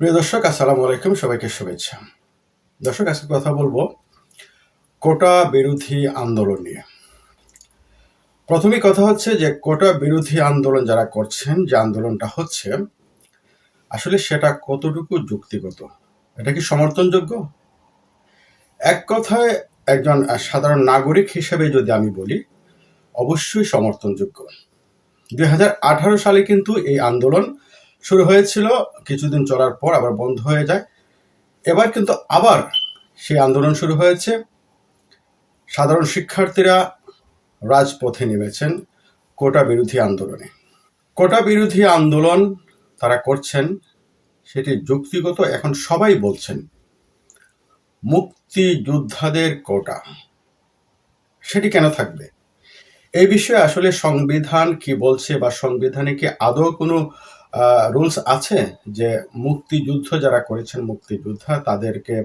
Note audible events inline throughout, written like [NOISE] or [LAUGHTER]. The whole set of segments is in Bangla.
প্রিয় দর্শক, আসসালামু আলাইকুম, সবাইকে শুভেচ্ছা। দর্শক, আজকে কথা বলব কোটা বিরোধী আন্দোলন নিয়ে। প্রথমেই কথা হচ্ছে যে, কোটা বিরোধী আন্দোলন যারা করছেন, যে আন্দোলনটা হচ্ছে, আসলে সেটা কতটুকু যুক্তিগত? এটা কি সমর্থনযোগ্য? এক কথায়, একজন সাধারণ নাগরিক হিসেবে যদি আমি বলি, অবশ্যই সমর্থনযোগ্য। দুই হাজার আঠারো সালে কিন্তু এই আন্দোলন শুরু হয়েছিল, কিছুদিন চলার পর আবার বন্ধ হয়ে যায়। এবার কিন্তু আবার সেই আন্দোলন শুরু হয়েছে। সাধারণ শিক্ষার্থীরা রাজপথে নেমেছেন কোটা বিরোধী আন্দোলনে। কোটা বিরোধী আন্দোলন তারা করছেন, সেটি যুক্তিগত, এখন সবাই বলছেন, মুক্তিযোদ্ধাদের কোটা। সেটি কেন থাকবে? এই বিষয়ে আসলে সংবিধান কি বলছে বা সংবিধানে কি আদৌ কোনো রুলস আছে যে মুক্তিযুদ্ধ যারা করেছেন, মুক্তিযোদ্ধা, তাদেরকে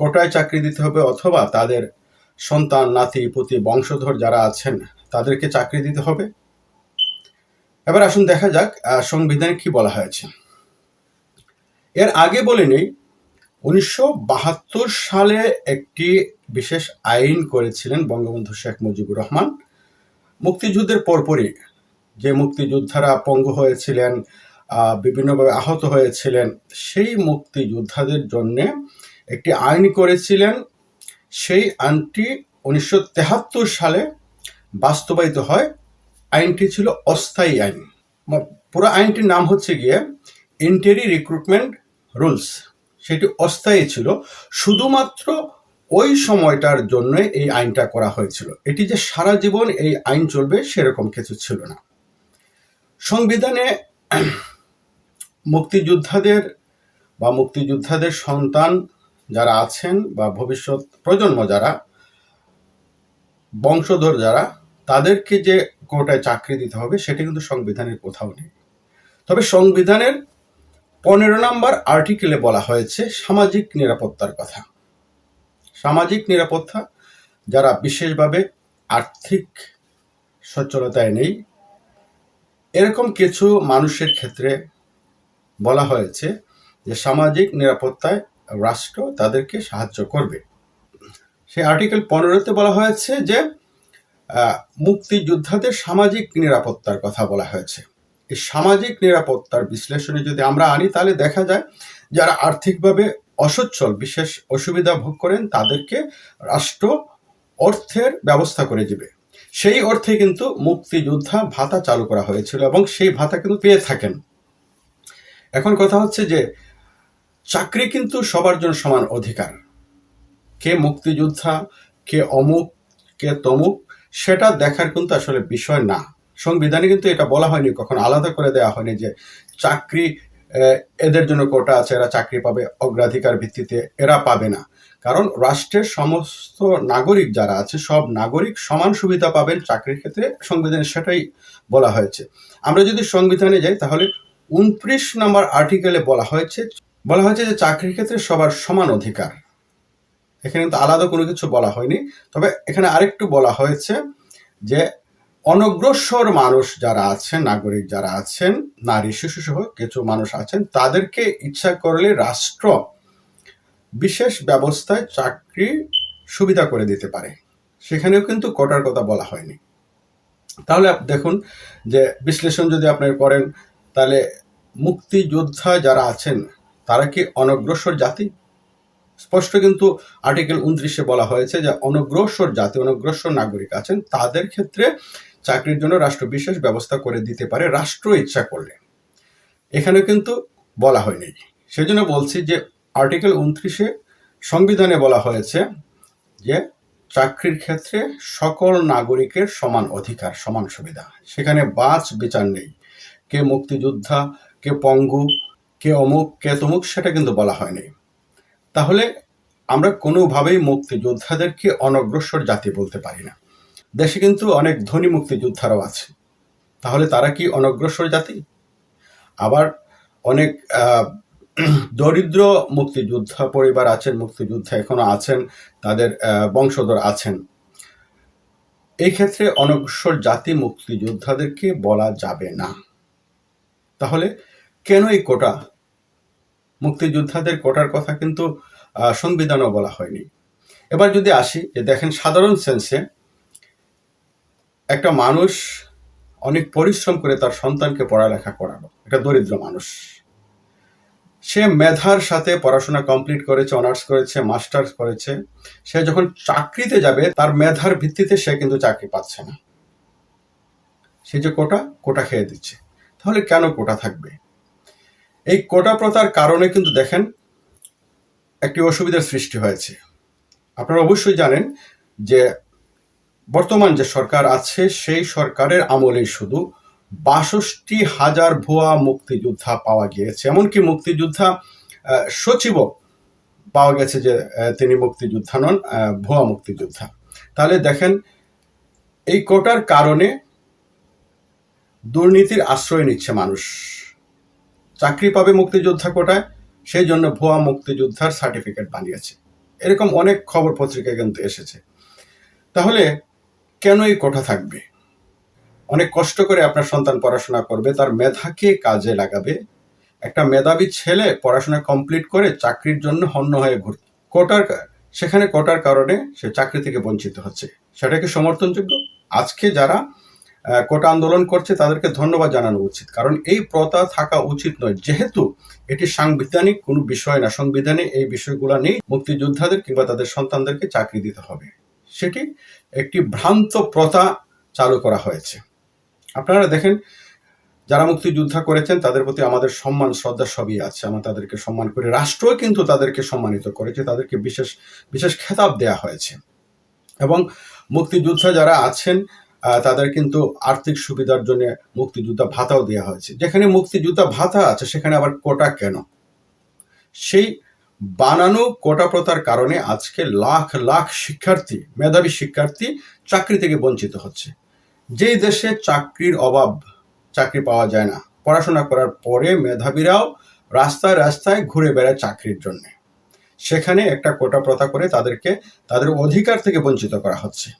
কোটায় চাকরি দিতে হবে অথবা তাদের সন্তান, নাতি, পুতি, বংশধর যারা আছেন, তাদেরকে চাকরি দিতে হবে। এবার আসুন দেখা যাক সংবিধানে কি বলা হয়েছে। এর আগে বলে নেই, উনিশশো সালে একটি বিশেষ আইন করেছিলেন বঙ্গবন্ধু শেখ মুজিবুর রহমান। মুক্তিযুদ্ধের পরপরই মুক্তিযোদ্ধারা পঙ্গু হয়েছিলেন বিভিন্নভাবে আহত হয়েছিলেন, সেই মুক্তিযোদ্ধাদের জন্য একটি আইন করেছিলেন। সেই আইনটি উনিশশো সালে বাস্তবায়িত হয়। আইনটি ছিল অস্থায়ী আইন। পুরো আইনটির নাম হচ্ছে গিয়ে ইন্টেরি রিক্রুটমেন্ট রুলস সেটি অস্থায়ী ছিল। শুধুমাত্র ওই সময়টার জন্য এই আইনটা করা হয়েছিল। এটি যে সারা জীবন এই আইন চলবে সেরকম কিছু ছিল না। সংবিধানে মুক্তিযোদ্ধাদের বা মুক্তিযোদ্ধাদের সন্তান যারা আছেন বা ভবিষ্যৎ প্রজন্ম যারা, বংশধর যারা, তাদেরকে যে কোর্টায় চাকরি দিতে হবে সেটা কিন্তু সংবিধানের কোথাও নেই। তবে সংবিধানের পনেরো নম্বর আর্টিকেলে বলা হয়েছে সামাজিক নিরাপত্তার কথা। সামাজিক নিরাপত্তা যারা বিশেষভাবে আর্থিক সচ্ছলতায় নেই এরকম কিছু মানুষের ক্ষেত্রে বলা হয়েছে যে সামাজিক নিরাপত্তায় রাষ্ট্র তাদেরকে সাহায্য করবে। সেই আর্টিকেল পনেরোতে বলা হয়েছে যে মুক্তিযোদ্ধাদের সামাজিক নিরাপত্তার কথা বলা হয়েছে। এই সামাজিক নিরাপত্তার বিশ্লেষণে যদি আমরা আনি, তাহলে দেখা যায় যারা আর্থিকভাবে অসচ্ছল, বিশেষ অসুবিধা ভোগ করেন, তাদেরকে রাষ্ট্র অর্থের ব্যবস্থা করে দিবে। সেই অর্থে কিন্তু মুক্তিযোদ্ধা ভাতা চালু করা হয়েছিল এবং সেই ভাতা কিন্তু পেয়ে থাকেন। এখন কথা হচ্ছে যে চাকরি কিন্তু সবার জন্য সমান অধিকার। কে মুক্তিযোদ্ধা, কে অমুক, কে তমুক, সেটা দেখার কিন্তু আসলে বিষয় না। সংবিধানে কিন্তু এটা বলা হয়নি, কখন আলাদা করে দেওয়া হয়নি যে চাকরি এদের জন্য কোটা আছে, এরা চাকরি পাবে, অগ্রাধিকার ভিত্তিতে এরা পাবে না। কারণ রাষ্ট্রের সমস্ত নাগরিক যারা আছে, সব নাগরিক সমান সুবিধা পাবেন চাকরির ক্ষেত্রে। সংবিধানে সেটাই বলা হয়েছে। আমরা যদি সংবিধানে যাই, তাহলে উনত্রিশ নম্বর আর্টিকেলে বলা হয়েছে বলা হয়েছে যে চাকরির ক্ষেত্রে সবার সমান অধিকার। এখানে কিন্তু আলাদা কোনো কিছু বলা হয়নি। তবে এখানে আরেকটু বলা হয়েছে যে অনগ্রসর মানুষ যারা আছেন, নাগরিক যারা আছেন, নারী, শিশু সহ কিছু মানুষ আছেন, তাদেরকে ইচ্ছা করলে রাষ্ট্র বিশেষ ব্যবস্থায় চাকরি সুবিধা করে দিতে পারে। সেখানেও কিন্তু কোটার কথা বলা হয়নি। তাহলে দেখুন যে বিশ্লেষণ যদি আপনার করেন, তাহলে মুক্তিযোদ্ধা যারা আছেন, তারা কি অনগ্রসর জাতি? স্পষ্ট কিন্তু আর্টিকেল উনত্রিশে বলা হয়েছে যে অনগ্রসর জাতি, অনগ্রসর নাগরিক আছেন, তাদের ক্ষেত্রে চাকরির জন্য রাষ্ট্র বিশেষ ব্যবস্থা করে দিতে পারে, রাষ্ট্র ইচ্ছা করলে। এখানে কিন্তু বলা হয়নি। সেজন্য বলছি যে আর্টিকেল উনত্রিশে সংবিধানে বলা হয়েছে যে চাকরির ক্ষেত্রে সকল নাগরিকের সমান অধিকার, সমান সুবিধা। সেখানে বাঁচ বিচার নেই। কে মুক্তিযোদ্ধা, কে পঙ্গু, কে অমুক, কে তমুক, সেটা কিন্তু বলা হয়নি। তাহলে আমরা কোনোভাবেই মুক্তিযোদ্ধাদেরকে অনগ্রসর জাতি বলতে পারি না। দেশে কিন্তু অনেক ধনী মুক্তিযোদ্ধারাও আছে। তাহলে তারা কি অনগ্রসর জাতি? আবার অনেক দরিদ্র মুক্তিযোদ্ধা পরিবার আছেন, মুক্তিযোদ্ধা এখনও আছেন, তাদের বংশধর আছেন। এই ক্ষেত্রে অনগ্রসর জাতি মুক্তিযোদ্ধাদেরকে বলা যাবে না। তাহলে কেন এই কোটা? মুক্তিযোদ্ধাদের কোটার কথা কিন্তু সংবিধানও বলা হয়নি। এবার যদি আসি, যে দেখেন সাধারণ সেন্সে একটা মানুষ অনেক পরিশ্রম করে তার সন্তানকে পড়ালেখা করালো। একটা দরিদ্র মানুষ। সে মেধার সাথে পড়াশোনা কমপ্লিট করেছে অনার্স করেছে মাস্টার্স করেছে। সে যখন চাকরিতে যাবে, তার মেধার ভিত্তিতে সে কিন্তু চাকরি পাচ্ছে না। সে যে কোটা কোটা খেয়ে দিচ্ছে। তাহলে কেন কোটা থাকবে? এই কোটা প্রথার কারণে কিন্তু দেখেন, একটি অসুবিধার সৃষ্টি হয়েছে। আপনারা অবশ্যই জানেন যে বর্তমান যে সরকার আছে, সেই সরকারের আমলেই শুধু বাষট্টি হাজার ভুয়া মুক্তিযোদ্ধা পাওয়া গিয়েছে। এমনকি মুক্তিযোদ্ধা সচিবও পাওয়া গেছে যে তিনি মুক্তিযোদ্ধা নন ভুয়া মুক্তিযোদ্ধা। তাহলে দেখেন, এই কোটার কারণে দুর্নীতির আশ্রয় নিচ্ছে মানুষ। চাকরি পাবে মুক্তিযোদ্ধা কোটায়, সেই জন্য ভুয়া মুক্তিযোদ্ধার সার্টিফিকেট বানিয়েছে। এরকম অনেক খবর পত্রিকায় কিন্তু এসেছে। তাহলে কেন এই কোটা থাকবে? অনেক কষ্ট করে আপনার সন্তান পড়াশোনা করবে, তার মেধাকে কাজে লাগাবে। একটা মেধাবী ছেলে পড়াশোনা কমপ্লিট করে চাকরির জন্য হন্য হয়ে ঘুর, কোটার সেখানে কোটার কারণে সে চাকরি থেকে বঞ্চিত হচ্ছে। সেটা কি সমর্থনযোগ্য? আজকে যারা কোটা আন্দোলন করছে তাদেরকে ধন্যবাদ জানানো উচিত। কারণ এই প্রথা থাকা উচিত নয়। যেহেতু এটি সাংবিধানিক কোনো বিষয় না, সংবিধানে এই বিষয়গুলো নেই, মুক্তিযোদ্ধাদের কিংবা তাদের সন্তানদেরকে চাকরি দিতে হবে। সেটি একটি ভ্রান্ত প্রথা চালু করা হয়েছে। আপনারা দেখেন, যারা মুক্তিযোদ্ধা করেছেন, তাদের প্রতি আমাদের সম্মান, শ্রদ্ধা সবই আছে। আমরা তাদেরকে সম্মান করি। রাষ্ট্র কিন্তু তাদেরকে সম্মানিত করেছে। তাদেরকে বিশেষ বিশেষ খেতাব দেয়া হয়েছে। এবং মুক্তিযোদ্ধা যারা আছেন তাদের কিন্তু আর্থিক সুবিধার জন্য মুক্তিযোদ্ধা ভাতাও দেওয়া হয়েছে। যেখানে মুক্তিযোদ্ধা ভাতা আছে, সেখানে আবার কোটা কেন? সেই বানানো কোটা প্রথার কারণে আজকে লাখ লাখ শিক্ষার্থী, মেধাবী শিক্ষার্থী চাকরি থেকে বঞ্চিত হচ্ছে। যেই দেশে চাকরির অভাব, চাকরি পাওয়া যায় না, পড়াশোনা করার পরে মেধাবীরাও রাস্তায় রাস্তায় ঘুরে বেড়ায় চাকরির জন্য। সেখানে একটা কোটা প্রথা করে তাদেরকে, তাদের অধিকার থেকে বঞ্চিত করা হচ্ছে।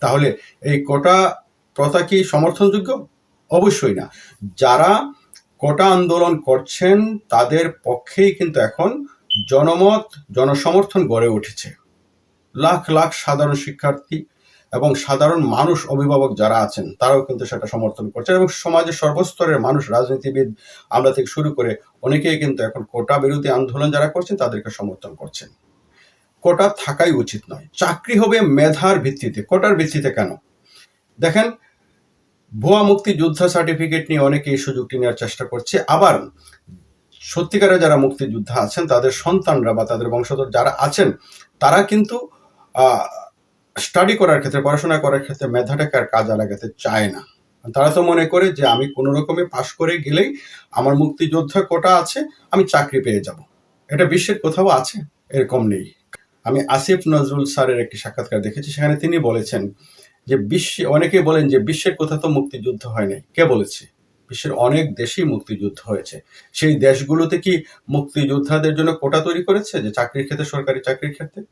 তাহলে এই কোটা প্রথা কি সমর্থনযোগ্য? অবশ্যই না। যারা কোটা আন্দোলন করছেন, তাদের পক্ষেই কিন্তু এখন জনমত, জনসমর্থন গড়ে উঠেছে। লাখ লাখ সাধারণ শিক্ষার্থী এবং সাধারণ মানুষ অভিভাবক যারা আছেন, তারাও কিন্তু সেটা সমর্থন করছেন এবং সমাজের সর্বস্তরের মানুষ, রাজনীতিবিদ আমরা থেকে শুরু করে অনেকেই কিন্তু এখন কোটা বিরোধী আন্দোলন যারা করছেন, তাদেরকে সমর্থন করছেন। কোটা থাকাই উচিত নয়। চাকরি হবে মেধার ভিত্তিতে। কোটার ভিত্তিতে কেন? দেখেন, ভুয়া মুক্তি যোদ্ধা সার্টিফিকেট নিয়ে অনেকে এই সুযোগটি নেওয়ার চেষ্টা করছে। আবার সত্যিকারে যারা মুক্তিযোদ্ধা আছেন, তাদের সন্তানরা বা তাদের বংশধর যারা আছেন, তারা কিন্তু স্টাডি করার ক্ষেত্রে, পড়াশোনা করার ক্ষেত্রে মেধাটাকে আর কাজে লাগাতে চায় না। তারা তো মনে করে যে, আমি কোনো রকমে পাশ করে গেলেই আমার মুক্তিযোদ্ধা কোটা আছে, আমি চাকরি পেয়ে যাব। এটা বিশ্বের কোথাও আছে? এরকম নেই। আমি আসিফ নজরুল স্যারের একটি সাক্ষাৎকার দেখেছি, সেখানে তিনি বলেছেন যে, বিশ্বে অনেকে বলেন যে, বিশ্বের কোথাও তো মুক্তিযুদ্ধ হয় নাই। কে বলেছে? বিশ্বের অনেক দেশেই মুক্তিযুদ্ধ হয়েছে। সেই দেশগুলোতে কি মুক্তিযোদ্ধাদের জন্য কোটা তৈরি করেছে যে চাকরির ক্ষেত্রে সরকারি চাকরির ক্ষেত্রে?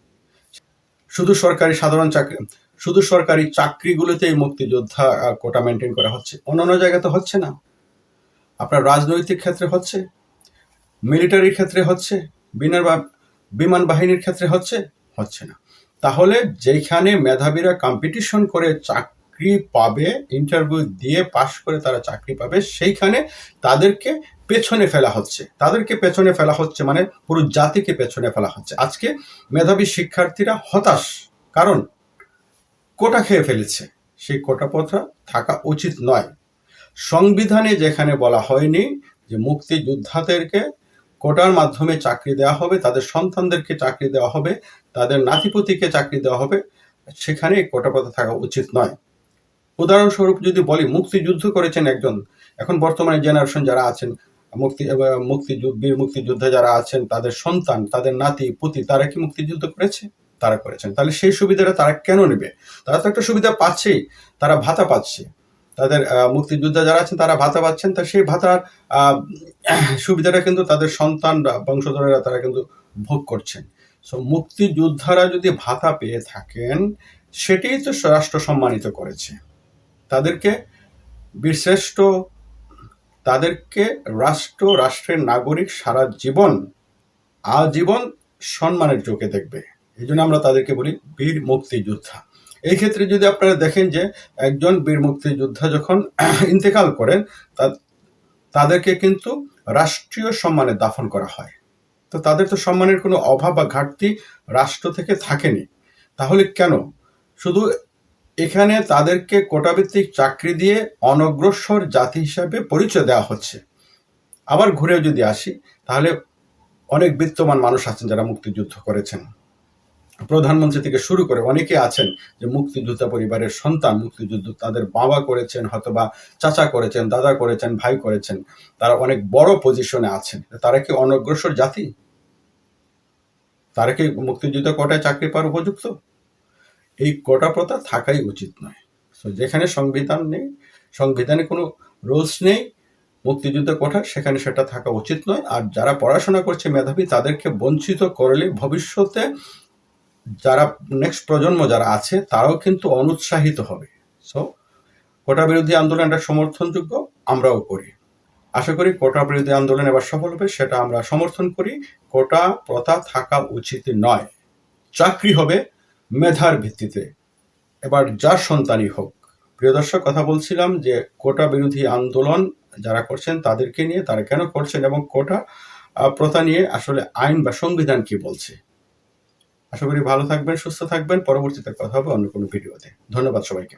শুধু সরকারি সাধারণ চাকরি, শুধু সরকারি চাকরিগুলোতে এই মুক্তিযোদ্ধা কোটা মেনটেন করা হচ্ছে। অন্যান্য জায়গাতে হচ্ছে না। আপনার রাজনৈতিক ক্ষেত্রে হচ্ছে মিলিটারির ক্ষেত্রে হচ্ছে বিমান বা- বিমান বাহিনীর ক্ষেত্রে হচ্ছে হচ্ছে না। তাহলে যেখানে মেধাবীরা কম্পিটিশন করে চাকরি পাবে ইন্টারভিউ দিয়ে পাশ করে তারা চাকরি পাবে, সেইখানে তাদেরকে পেছনে ফেলা হচ্ছে। তাদেরকে পেছনে ফেলা হচ্ছে মানে পুরো জাতিকে পেছনে ফেলা হচ্ছে। আজকে মেধাবী শিক্ষার্থীরা হতাশ, কারণ কোটা খেয়ে ফেলেছে। সেই কোটা প্রথা থাকা উচিত নয়। সংবিধানে যেখানে বলা হয়নি যে মুক্তিযোদ্ধাদেরকে কোটার মাধ্যমে চাকরি দেওয়া হবে, তাদের সন্তানদেরকে চাকরি দেওয়া হবে, তাদের নাতিপুতিকে চাকরি দেওয়া হবে, সেখানে কোটা প্রথা থাকা উচিত নয়। উদাহরণস্বরূপ যদি বলি, মুক্তিযুদ্ধ করেছেন একজন। এখন বর্তমানে জেনারেশন যারা আছেন, মুক্তি মুক্তি বীর মুক্তিযোদ্ধা যারা আছেন, তাদের সন্তান, তাদের নাতি, পুতি, তারা কি মুক্তিযুদ্ধ করেছে? তারা করেছেন। তাহলে সেই সুবিধাটা তারা কেন নেবে? তারা তো একটা সুবিধা পাচ্ছেই, তারা ভাতা পাচ্ছে। তাদের মুক্তিযোদ্ধা যারা আছেন, তারা ভাতা পাচ্ছেন। তা সেই ভাতার সুবিধাটা কিন্তু তাদের সন্তান বংশধরেরা তারা কিন্তু ভোগ করছেন। সো মুক্তিযোদ্ধারা যদি ভাতা পেয়ে থাকেন, সেটাই তো রাষ্ট্র সম্মানিত করেছে। তাদেরকে বীরশ্রেষ্ঠ তাদেরকে রাষ্ট্র, রাষ্ট্রের নাগরিক সারা জীবন, আজীবন সম্মানের চোখে দেখবে। এই জন্য আমরা তাদেরকে বলি বীর মুক্তিযোদ্ধা। এই ক্ষেত্রে যদি আপনারা দেখেন যে একজন বীর মুক্তিযোদ্ধা যখন [CLEARS THROAT] ইন্তেকাল করেন তাদেরকে কিন্তু রাষ্ট্রীয় সম্মানে দাফন করা হয়। তো তাদের তো সম্মানের কোনো অভাব বা ঘাটতি রাষ্ট্র থেকে থাকেনি। তাহলে কেন? শুধু এখানে তাদেরকে কোটাভিত্তিক চাকরি দিয়ে অনগ্রসর জাতি হিসাবে পরিচয় দেওয়া হচ্ছে। আবার ঘুরে যদি আসি, তাহলে অনেক বিত্তমান মানুষ আছেন যারা মুক্তিযুদ্ধ করেছেন। প্রধানমন্ত্রী থেকে শুরু করে অনেকে আছেন যে মুক্তিযোদ্ধা পরিবারের সন্তান, মুক্তিযুদ্ধ তাদের বাবা করেছেন, হয়তোবা চাচা করেছেন, দাদা করেছেন, ভাই করেছেন। তারা অনেক বড় পজিশনে আছেন। তারা কি অনগ্রসর জাতি? তারা কি মুক্তিযুদ্ধ কোটায় চাকরি পাওয়ার উপযুক্ত? এই কোটা প্রথা থাকাই উচিত নয়। So, যেখানে সংবিধান নেই সংবিধানে কোনো রুলস নেই মুক্তিযুদ্ধ কোঠা সেখানে সেটা থাকা উচিত নয়। আর যারা পড়াশোনা করছে মেধাবী তাদেরকে বঞ্চিত করলে ভবিষ্যতে যারা নেক্সট প্রজন্ম যারা আছে তারাও কিন্তু অনুৎসাহিত হবে। সো কোটা বিরোধী আন্দোলনটা সমর্থনযোগ্য আমরাও করি। আশা করি কোটা বিরোধী আন্দোলন এবার সফল হবে সেটা আমরা সমর্থন করি। কোটা প্রথা থাকা উচিত নয়। চাকরি হবে মেধার ভিত্তিতে। এবার যার সন্তানই হোক। প্রিয় দর্শক, কথা বলছিলাম যে কোটা বিরোধী আন্দোলন যারা করছেন তাদেরকে নিয়ে, তারা কেন করছেন এবং কোটা প্রথা নিয়ে আসলে আইন বা সংবিধান কি বলছে? আশা করি ভালো থাকবেন, সুস্থ থাকবেন। পরবর্তীতে কথা হবে অন্য কোনো ভিডিওতে। ধন্যবাদ সবাইকে।